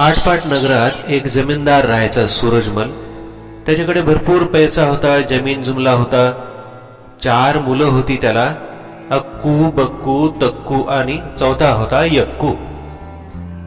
आठपाट नगरात एक जमीनदार राहायचा सूरजमल त्याच्याकडे भरपूर पैसा होता जमीन जुमला होता. चार मुलं होती त्याला. अक्कू बक्कू तक्कू आणि चौथा होता यक्कू.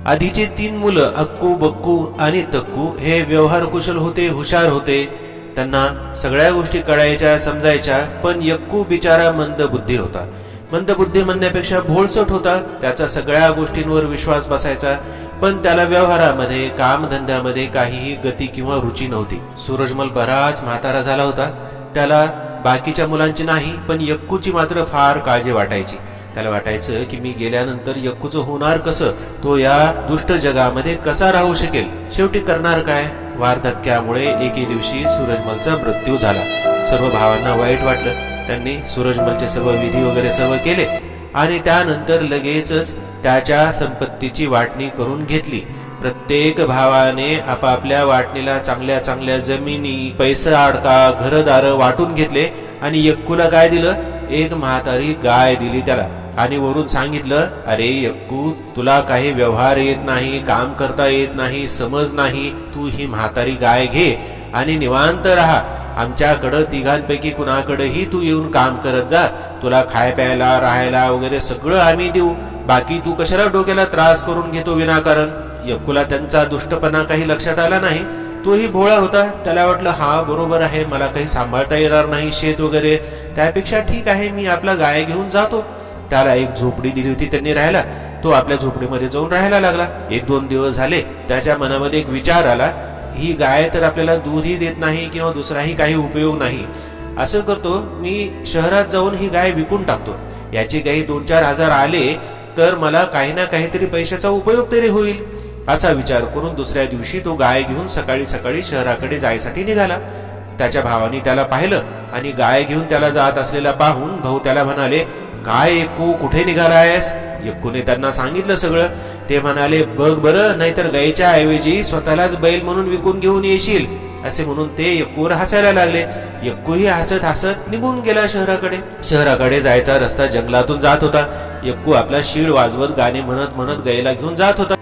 आधीचे तीन मुलं अक्कू बक्कू आणि तक्कू हे व्यवहार कुशल होते हुशार होते. त्यांना सगळ्या गोष्टी कळायच्या समजायच्या पण यक्कू बिचारा मंदबुद्धी होता. मंदबुद्धी म्हणण्यापेक्षा भोळसट होता. त्याचा सगळ्या गोष्टींवर विश्वास बसायचा. पण त्याला व्यवहारामध्ये कामधंद्यामध्ये काहीही गती किंवा रुची नव्हती. सूरजमल बराच म्हातारा झाला होता. त्याला बाकीच्या मुलांची नाही पण यक्कूची मात्र फार काळजी वाटायची. त्याला वाटायचं की मी गेल्यानंतर यक्कूचं होणार कसं? तो या दुष्ट जगामध्ये कसा राहू शकेल? शेवटी करणार काय? वार्धक्यामुळे एके दिवशी सूरजमलचा मृत्यू झाला. सर्व भावांना वाईट वाटलं. त्यांनी सूरजमलचे सर्व विधी वगैरे सर्व केले आणि त्यानंतर लगेचच त्याच्या संपत्तीची वाटणी करून घेतली. प्रत्येक भावाने आपापल्या वाटणीला चांगल्या चांगल्या जमिनी पैसा अडका घरदार वाटून घेतले आणि यक्कूला काय दिलं. एक म्हातारी गाय दिली त्याला आणि वरून सांगितलं अरे यक्कू तुला काही व्यवहार येत नाही काम करता येत नाही समज नाही तू ही म्हातारी गाय घे आणि निवांत राहा. आमच्याकडं तिघांपैकी कुणाकडेही तू येऊन काम करत जा. तुला खाय प्यायला राहायला वगैरे सगळं आम्ही देऊ. बाकी तू कशाला डोक्याला त्रास करून घेतो विनाकारण? यक्कूला त्यांचा दुष्टपणा काही लक्षात आला नाही. तोही भोळा होता. त्याला वाटलं हा बरोबर आहे. मला काही सांभाळता येणार नाही शेत वगैरे. त्यापेक्षा ठीक आहे मी आपला गाय घेऊन जातो. त्याला एक झोपडी दिली होती त्यांनी राहायला. तो आपल्या झोपडीमध्ये जाऊन राहायला लागला. एक दोन दिवस झाले. त्याच्या मनामध्ये एक विचार आला. ही गाय तर आपल्याला दूधही देत नाही किंवा दुसराही काही उपयोग नाही. असं करतो मी शहरात जाऊन ही गाय विकून टाकतो. याचे काही दोन चार हजार आले तर मला काही ना काहीतरी पैशाचा उपयोग तरी होईल असा विचार करून दुसऱ्या दिवशी तो गाय घेऊन सकाळी सकाळी शहराकडे जायसाठी निघाला. त्याच्या भावानी त्याला पाहिलं आणि गाय घेऊन त्याला जात असलेला पाहून भाऊ त्याला म्हणाले काय एकू कुठे निघाला आहेस एकूने त्यांना सांगितलं सगळं. ते म्हणाले बघ बरं नाहीतर गायीच्या ऐवजी स्वतःलाच बैल म्हणून विकून घेऊन येशील. असे म्हणून ते यक्कूवर हसायला लागले. यक्कूही हसत हसत निघून गेला शहराकडे. शहराकडे जायचा रस्ता जंगलातून जात होता. यक्कू आपला शीळ वाजवत गाणे म्हणत म्हणत गायला घेऊन जात होता.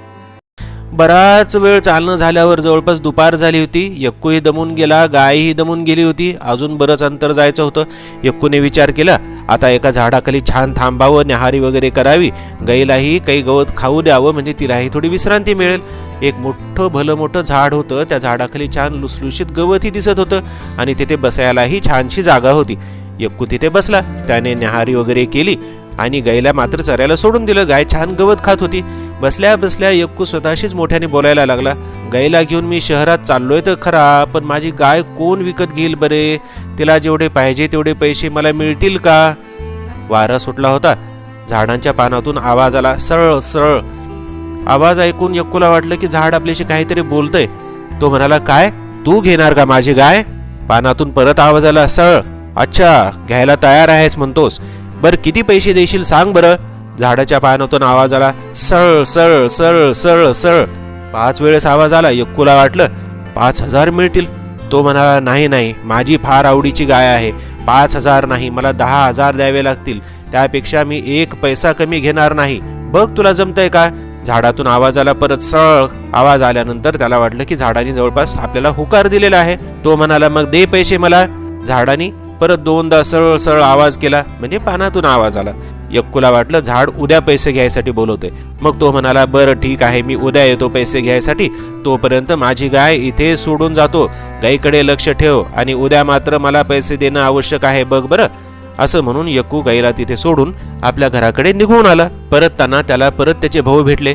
बराच वेळ चालणं झाल्यावर जवळपास दुपार झाली होती. यक्कूही दमून गेला गायही दमून गेली होती. अजून बरंच अंतर जायचं होतं. यक्कूने विचार केला आता एका झाडाखाली छान थांबावं न्याहारी वगैरे करावी. गाईलाही काही गवत खाऊ द्यावं म्हणजे तिलाही थोडी विश्रांती मिळेल. एक मोठं भलं मोठं झाड होतं. त्या झाडाखाली छान लुसलुशीत गवतही दिसत होतं आणि तिथे बसायलाही छानशी जागा होती. यक्कू तिथे बसला. त्याने न्याहारी वगैरे केली. आणि गायला मात्र चरायला सोडून दिलं. गाय छान गवत खात होती. बसल्या बसल्या यक्कू स्वतःशीच मोठ्याने बोलायला लागला. गायला घेऊन मी शहरात चाललोय तर खरा पण माझी गाय कोण विकत घेईल बरे? तिला जेवढे पाहिजे तेवढे पैसे मला मिळतील का? वारा सुटला होता. झाडांच्या पानातून आवाज आला. सरळ सरळ. आवाज ऐकून यक्कूला वाटलं की झाड आपल्याशी काहीतरी बोलतंय. तो म्हणाला काय? तू घेणार का माझी गाय? पानातून परत आवाज आला सरळ. अच्छा घ्यायला तयार आहेस म्हणतोस. बर किती पैसे देशील सांग बरं. झाडाच्या पानातून आवाज आला. सळ सळ सळ सळ सळ. पाच वेळेस आवाज आला यक्कूला वाटलं. पाच हजार मिळतील. तो म्हणाला नाही नाही माझी फार आवडीची गाय आहे. पाच हजार नाही मला दहा हजार द्यावे लागतील. त्यापेक्षा मी एक पैसा कमी घेणार नाही. बघ तुला जमतंय का? झाडातून आवाज आला परत सळ आवाज आल्यानंतर त्याला वाटलं की झाडाने जवळपास आपल्याला हुकार दिलेला आहे. तो म्हणाला मग दे पैसे मला. झाडाने परत दोनदा सरळ सरळ आवाज केला. म्हणजे पानातून आवाज आला. यक्कूला वाटलं झाड उद्या पैसे घ्यायसाठी बोलवते मग तो म्हणाला बरं ठीक आहे मी उद्या येतो पैसे घ्यायसाठी. तोपर्यंत माझी गाय इथे सोडून जातो. गाईकडे लक्ष ठेव आणि उद्या मात्र मला पैसे देणं आवश्यक आहे बघ बरं. असं म्हणून यक्कू गाईला तिथे सोडून आपल्या घराकडे निघून आला. परतताना त्याला परत त्याचे भाऊ भेटले.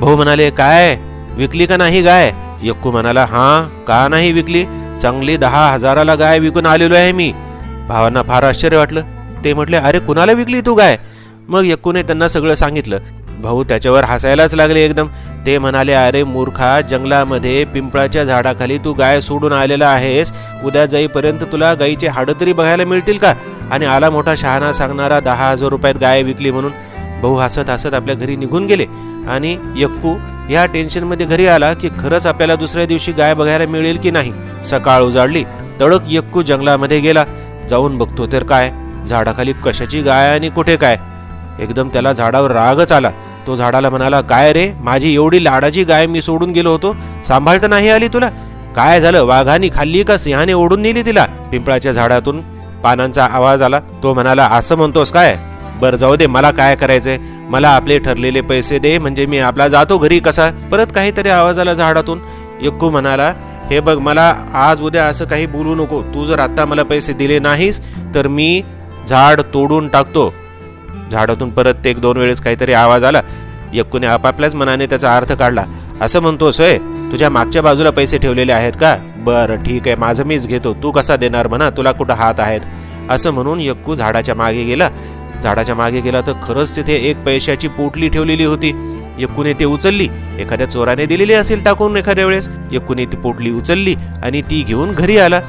भाऊ म्हणाले काय? विकली का नाही गाय? यक्कू म्हणाला हा का नाही विकली? चांगली दहा हजाराला गाय विकून आलेलो आहे मी. भावांना फार आश्चर्य वाटलं. ते म्हटले अरे कुणाला विकली तू गाय? मग यक्कूने त्यांना सगळं सांगितलं. भाऊ त्याच्यावर हसायलाच लागले एकदम. ते म्हणाले अरे मूर्खा जंगलामध्ये पिंपळाच्या झाडाखाली तू गाय सोडून आलेला आहेस. उद्या जाईपर्यंत तुला गायीचे हाडं तरी बघायला मिळतील का? आणि आला मोठा शहाणा सांगणारा दहा हजार रुपयात गाय विकली म्हणून. भाऊ हसत हसत आपल्या घरी निघून गेले. आणि यक्कू ह्या टेन्शनमध्ये घरी आला की खरंच आपल्याला दुसऱ्या दिवशी गाय बघायला मिळेल की नाही? सकाळ उजाडली. तडक यक्कू जंगलामध्ये गेला. जाऊन बघतो तर काय? झाडाखाली कशाची गाय आणि कुठे काय? एकदम त्याला झाडावर रागच आला. तो झाडाला म्हणाला काय रे? माझी एवढी लाडाची गाय मी सोडून गेलो होतो. सांभाळता नाही आली तुला? काय झालं? वाघाने खाल्ली का? सिंहाने ओढून नेली तिला? पिंपळाच्या झाडातून पानांचा आवाज आला. तो म्हणाला असं म्हणतोस काय? बरं जाऊ दे. मला काय करायचंय? मला आपले ठरलेले पैसे दे. म्हणजे मी आपला जातो घरी कसा? परत काहीतरी आवाज आला झाडातून. यक्कू म्हणाला हे बघ मला आज उद्या असं काही बोलू नको. तू जर आत्ता मला पैसे दिले नाहीस तर मी झाड तोडून टाकतो. झाडातून परत एक दोन वेळेस काहीतरी आवाज आला. यक्कूने आपापल्याच मनाने त्याचा अर्थ काढला. असं म्हणतोस होय? तुझ्या मागच्या बाजूला पैसे ठेवलेले आहेत का? बरं ठीक आहे माझं मीच घेतो. तू कसा देणार म्हणा? तुला कुठं हात आहेत? असं म्हणून यक्कू झाडाच्या मागे गेला. झाडाच्या मागे गेला तर खरंच तिथे एक पैशाची पोटली ठेवलेली होती. यक्कूने ते उचलली. एखाद्या चोराने दिलेली असेल टाकून एखाद्या वेळेस. यक्कूने ती पोटली उचलली आणि ती घेऊन घरी आला.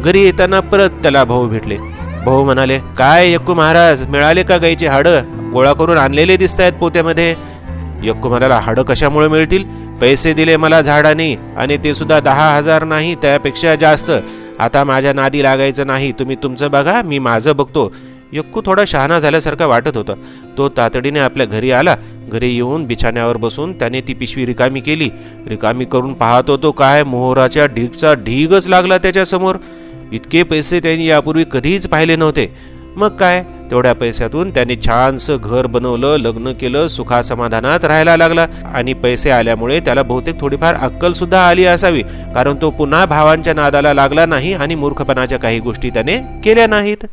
घरी येताना परत त्याला भाऊ भेटले. भाऊ म्हणाले काय यक्कू महाराज मिळाले का गाईचे हाडं? गोळा करून आणलेले दिसत आहेत पोत्यामध्ये. यक्कू म्हणाला हाडं कशामुळे मिळतील? पैसे दिले मला झाडाने आणि ते सुद्धा दहा हजार नाही त्यापेक्षा जास्त. आता माझ्या नादी लागायचं नाही. तुम्ही तुमचं बघा मी माझं बघतो. यक्कू थोडा शहाणा झाल्यासारखा वाटत होता. तो तातडीने आपल्या घरी आला. घरी येऊन बिछाण्यावर बसून त्याने ती पिशवी रिकामी केली. रिकामी करून पाहतो तो काय मोहराच्या ढीगचा ढीगच लागला त्याच्यासमोर. इतके पैसे त्यांनी यापूर्वी कधीच पाहिले नव्हते. मग काय? तेवढ्या पैशातून त्याने छानसं घर बनवलं लग्न केलं सुखासमाधानात राहायला लागला आणि पैसे आल्यामुळे त्याला बहुतेक थोडीफार अक्कल सुद्धा आली असावी. कारण तो पुन्हा भावांच्या नादाला लागला नाही आणि मूर्खपणाच्या काही गोष्टी त्याने केल्या नाहीत.